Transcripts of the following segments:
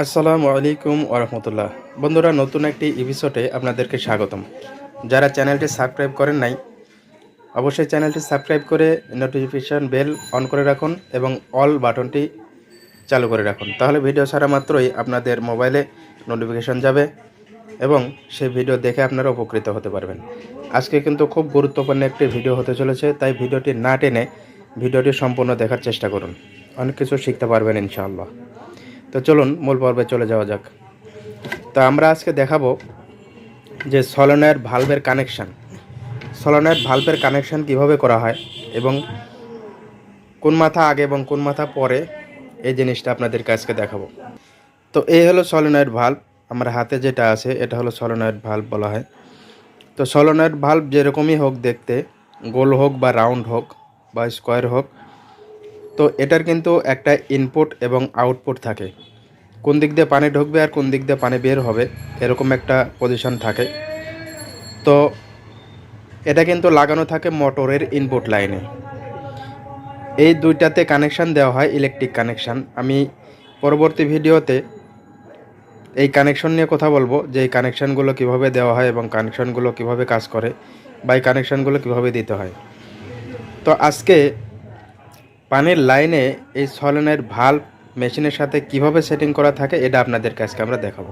আসসালামু আলাইকুম ওরহমতুল্লাহ বন্ধুরা, নতুন একটি এপিসোডে আপনাদেরকে স্বাগতম। যারা চ্যানেলটি সাবস্ক্রাইব করেন নাই, অবশ্যই চ্যানেলটি সাবস্ক্রাইব করে নোটিফিকেশান বেল অন করে রাখুন এবং অল বাটনটি চালু করে রাখুন। তাহলে ভিডিও ছাড়া মাত্রই আপনাদের মোবাইলে নোটিফিকেশান যাবে এবং সেই ভিডিও দেখে আপনারা উপকৃত হতে পারবেন। আজকে কিন্তু খুব গুরুত্বপূর্ণ একটি ভিডিও হতে চলেছে, তাই ভিডিওটি না টেনে ভিডিওটি সম্পূর্ণ দেখার চেষ্টা করুন। অনেক কিছু শিখতে পারবেন ইনশাআল্লাহ। তো চলুন মূল পর্বে চলে যাওয়া যাক। তো আমরা আজকে দেখাবো যে সলনায়ের ভালভের কানেকশান সলনায়ের ভালভের কানেকশান কীভাবে করা হয় এবং কোন মাথা আগে এবং কোন মাথা পরে এই জিনিসটা আপনাদেরকে আজকে দেখাবো। তো এই হলো সলনয়েড ভাল্ব আমার হাতে যেটা আছে এটা হলো সলনয়েড ভাল্ব বলা হয়। তো সলনয়েড ভাল্ব যেরকমই হোক দেখতে, গোল হোক বা রাউন্ড হোক বা স্কোয়ার হোক, তো এটার কিন্তু একটা ইনপুট এবং আউটপুট থাকে। কোন দিক দিয়ে পানি ঢুকবে আর কোন দিক দিয়ে পানি বের হবে, এরকম একটা পজিশন থাকে। তো এটা কিন্তু লাগানো থাকে মোটরের ইনপুট লাইনে এই দুইটাতে কানেকশান দেওয়া হয় ইলেকট্রিক কানেকশান আমি পরবর্তী ভিডিওতে এই কানেকশন নিয়ে কথা বলব, যে এই কানেকশানগুলো কীভাবে দেওয়া হয় এবং কানেকশানগুলো কীভাবে কাজ করে বা এই কানেকশানগুলো কীভাবে দিতে হয়। তো আজকে পানির লাইনে এই সলেনের ভাল্ব মেশিনের সাথে কীভাবে সেটিং করা থাকে এটা আপনাদের কাছকে আমরা দেখাবো।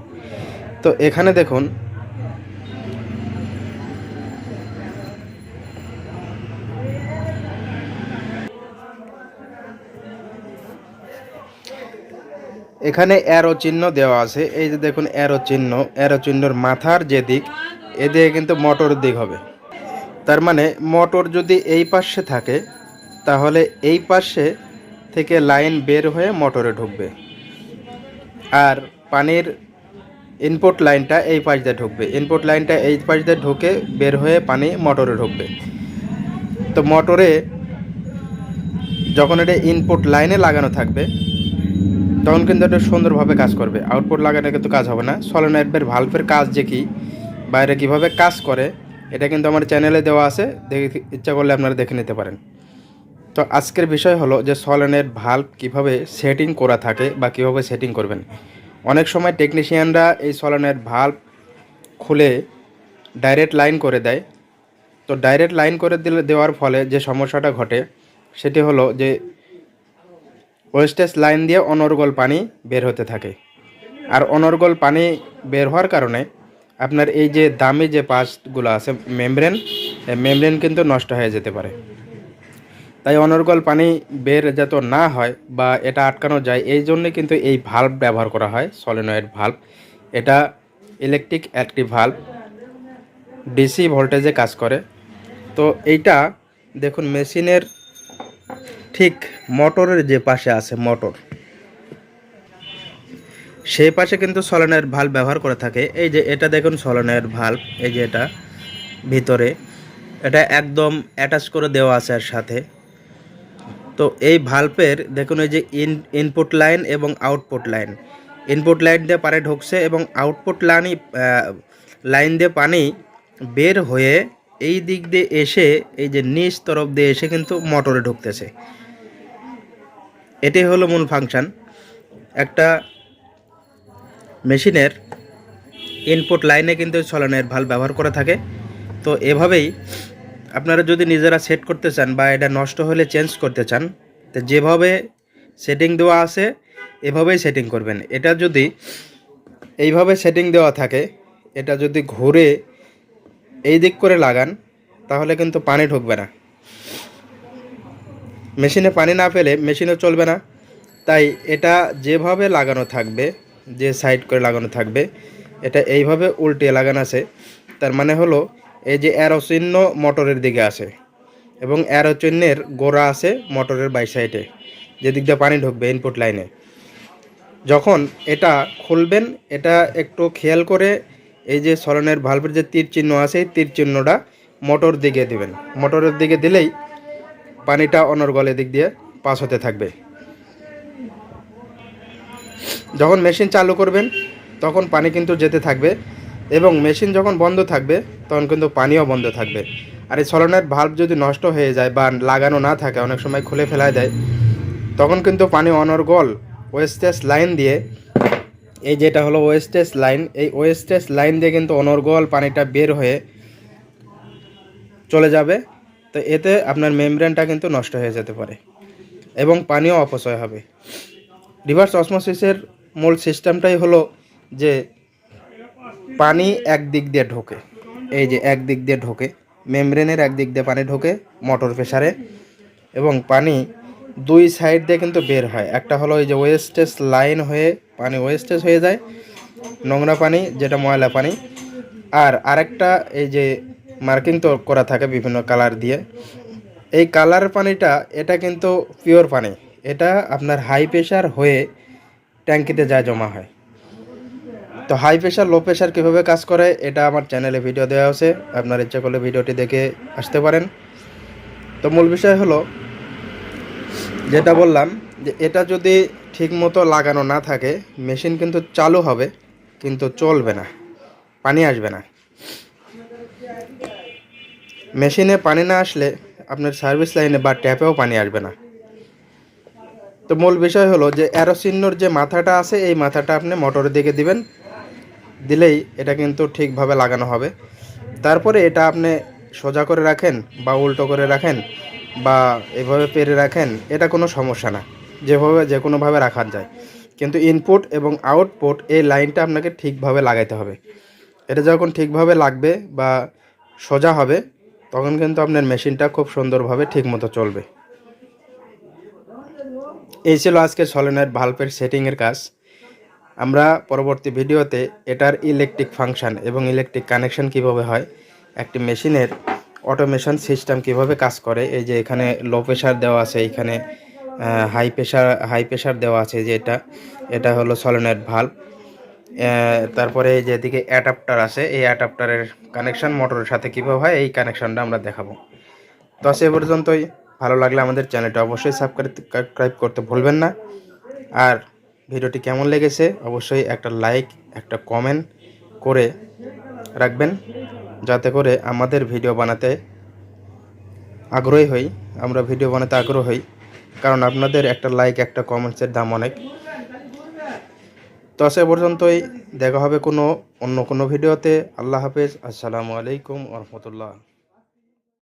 তো এখানে দেখুন, এখানে অ্যারো চিহ্ন দেওয়া আছে। এই যে দেখুন অ্যারো চিহ্ন অ্যারো চিহ্নর মাথার যে দিক এদিকে কিন্তু মোটর দিক হবে। তার মানে মোটর যদি এই পাশে থাকে, তাহলে এই পাশে থেকে লাইন বের হয়ে মোটরে ঢুকবে। আর পানির ইনপুট লাইনটা এই পাশ দিয়ে ঢুকবে। ইনপুট লাইনটা এই পাশ দিয়ে ঢুকে বের হয়ে পানি মোটরে ঢুকবে। তো মোটরে যখন এটা ইনপুট লাইনে লাগানো থাকবে, তখন কিন্তু এটা সুন্দরভাবে কাজ করবে। আউটপুট লাগানো কিন্তু কাজ হবে না। সলোনাইটের ভালভের কাজ যে কি, বাইরে কীভাবে কাজ করে, এটা কিন্তু আমার চ্যানেলে দেওয়া আছে। দেখে ইচ্ছা করলে আপনারা দেখে নিতে পারেন। তো আজকের বিষয় হলো যে সলেনের ভাল্ব কীভাবে সেটিং করা থাকে বা কীভাবে সেটিং করবেন। অনেক সময় টেকনিশিয়ানরা এই সলেনের ভাল্ব খুলে ডাইরেক্ট লাইন করে দেয়। তো ডাইরেক্ট লাইন করে দিলে, দেওয়ার ফলে যে সমস্যাটা ঘটে, সেটি হলো যে ওয়েস্টেজ লাইন দিয়ে অনর্গল পানি বের হতে থাকে। আর অনর্গল পানি বের হওয়ার কারণে আপনার এই যে দামি যে পাসগুলো আছে মেমব্রেন মেমব্রেন কিন্তু নষ্ট হয়ে যেতে পারে। তাই অনর্গল পানি বের যাতে না হয় বা এটা আটকানো যায়, এই জন্যে কিন্তু এই ভাল্ব ব্যবহার করা হয় সলিনয়েড ভাল্ব এটা ইলেকট্রিক অ্যাক্টিভ ভাল্ব ডিসি ভোল্টেজে কাজ করে। তো এইটা দেখুন, মেশিনের ঠিক মোটরের যে পাশে আছে মোটর, সেই পাশে কিন্তু সলেনের ভাল্ব ব্যবহার করে থাকে। এই যে এটা দেখুন সলেনের ভাল্ব এই যে এটা ভিতরে, এটা একদম অ্যাটাচ করে দেওয়া আছে এর সাথে। তো এই ভাল্বের দেখুন এই যে ইন ইনপুট লাইন এবং আউটপুট লাইন ইনপুট লাইন দিয়ে পানি ঢুকছে এবং আউটপুট লাইনই লাইন দিয়ে পানি বের হয়ে এই দিক দিয়ে এসে, এই যে নিচ তরফ দিয়ে এসে কিন্তু মোটরে ঢুকতেছে। এটাই হলো মূল ফাংশন একটা মেশিনের ইনপুট লাইনে কিন্তু সলনের ভালো ব্যবহার করে থাকে। তো এভাবেই আপনারা যদি নিজেরা সেট করতে চান বা এটা নষ্ট হলে চেঞ্জ করতে চান, তো যেভাবে সেটিং দেওয়া আছে, এভাবেই সেটিং করবেন। এটা যদি এইভাবে সেটিং দেওয়া থাকে, এটা যদি ঘুরে এই দিক করে লাগান, তাহলে কিন্তু পানি ঢুকবে না। মেশিনে পানি না পেলে মেশিনও চলবে না। তাই এটা যেভাবে লাগানো থাকবে, যে সাইড করে লাগানো থাকবে, এটা এইভাবে উল্টে লাগানো আছে। তার মানে হলো এই যে অ্যারো চিহ্ন মোটরের দিকে আছে এবং অ্যারো চিহ্নের গোড়া আছে মোটরের বাই সাইডে যেদিক দিয়ে পানি ঢুকবে ইনপুট লাইনে যখন এটা খুলবেন, এটা একটু খেয়াল করে এই যে সলনের ভালভের যে তীর চিহ্ন আছে তীর চিহ্নটা মোটর দিকে দিবেন। মোটরের দিকে দিলেই পানিটা অনর্গলের দিক দিয়ে পাস হতে থাকবে। যখন মেশিন চালু করবেন, তখন পানি কিন্তু যেতে থাকবে। এবং মেশিন যখন বন্ধ থাকবে, তখন কিন্তু পানিও বন্ধ থাকবে। আর এই সলনের ভাল্ব যদি নষ্ট হয়ে যায় বা লাগানো না থাকে, অনেক সময় খুলে ফেলায় দেয়, তখন কিন্তু পানি অনর্গল ওয়েস্টেজ লাইন দিয়ে, এই যেটা হলো ওয়েস্টেজ লাইন এই ওয়েস্টেজ লাইন দিয়ে কিন্তু অনর্গল পানিটা বের হয়ে চলে যাবে। তো এতে আপনার মেমব্রেনটা কিন্তু নষ্ট হয়ে যেতে পারে এবং পানিও অপচয় হবে। রিভার্স অসমোসিসের মূল সিস্টেমটাই হলো যে পানি এক দিক দিয়ে ঢোকে। এই যে এক দিক দিয়ে ঢোকে। মেমব্রেনের এক দিক দিয়ে পানি ঢোকে মোটর প্রেশারে এবং পানি দুই সাইড দিয়ে কিন্তু বের হয়। একটা হলো এই যে ওয়েস্টেজ লাইন হয়ে পানি ওয়েস্টেজ হয়ে যায়, নোংরা পানি যেটা ময়লা পানি। আর আরেকটা এই যে মার্কিং তো করা থাকে বিভিন্ন কালার দিয়ে। এই কালার পানিটা, এটা কিন্তু পিওর পানি। এটা আপনার হাই প্রেশার হয়ে ট্যাঙ্কিতে যা জমা হয়। তো হাই প্রেশার লো প্রেশার কীভাবে কাজ করে, এটা আমার চ্যানেলে ভিডিও দেওয়া আছে। আপনার ইচ্ছা করলে ভিডিওটি দেখে আসতে পারেন। তো মূল বিষয় হলো, যেটা বললাম যে এটা যদি ঠিকমতো লাগানো না থাকে মেশিন কিন্তু চালু হবে, কিন্তু চলবে না, পানি আসবে না। মেশিনে পানি না আসলে আপনার সার্ভিস লাইনে বা ট্যাপেও পানি আসবে না। তো মূল বিষয় হলো যে অ্যারোসিন্নর যে মাথাটা আছে, এই মাথাটা আপনি মোটরের দিকে দিবেন দিলেই এটা কিন্তু ঠিকভাবে লাগানো হবে। তারপরে এটা আপনি সোজা করে রাখেন বা উল্টো করে রাখেন বা এভাবে পেরে রাখেন, এটা কোনো সমস্যা না। যেভাবে যে কোনোভাবে রাখা যায়। কিন্তু ইনপুট এবং আউটপুট এই লাইনটা আপনাকে ঠিকভাবে লাগাইতে হবে। এটা যখন ঠিকভাবে লাগবে বা সোজা হবে, তখন কিন্তু আপনার মেশিনটা খুব সুন্দরভাবে ঠিকমতো চলবে। এই ছিল আজকে সলেনের ভাল্বের সেটিংয়ের কাজ। আমরা পরবর্তী ভিডিওতে এটার ইলেকট্রিক ফাংশন এবং ইলেকট্রিক কানেকশন কীভাবে হয়, একটি মেশিনের অটোমেশন সিস্টেম কীভাবে কাজ করে, এই যে এখানে লো প্রেশার দেওয়া আছে, এখানে হাই প্রেশার হাই প্রেশার দেওয়া আছে যে এটা এটা হলো সলেনের ভাল্ব তারপরে এই যে এদিকে অ্যাডাপ্টার আছে, এই অ্যাডাপ্টারের কানেকশন মোটরের সাথে কীভাবে হয়, এই কানেকশনটা আমরা দেখাবো। তো সে পর্যন্তই, ভালো লাগলে আমাদের চ্যানেলটা অবশ্যই সাবস্ক্রাইব করতে ভুলবেন না। আর ভিডিওটি কেমন লেগেছে অবশ্যই একটা লাইক, একটা কমেন্ট করে রাখবেন যাতে করে আমাদের ভিডিও বানাতে আগ্রহী হই। আমরা ভিডিও বানাতে আগ্রহ হই, কারণ আপনাদের একটা লাইক, একটা কমেন্টসের দাম অনেক। তো সে পর্যন্তই, দেখা হবে কোনো অন্য কোনো ভিডিওতে। আল্লাহ হাফেজ, আসসালামু আলাইকুম রহমতুল্লাহ।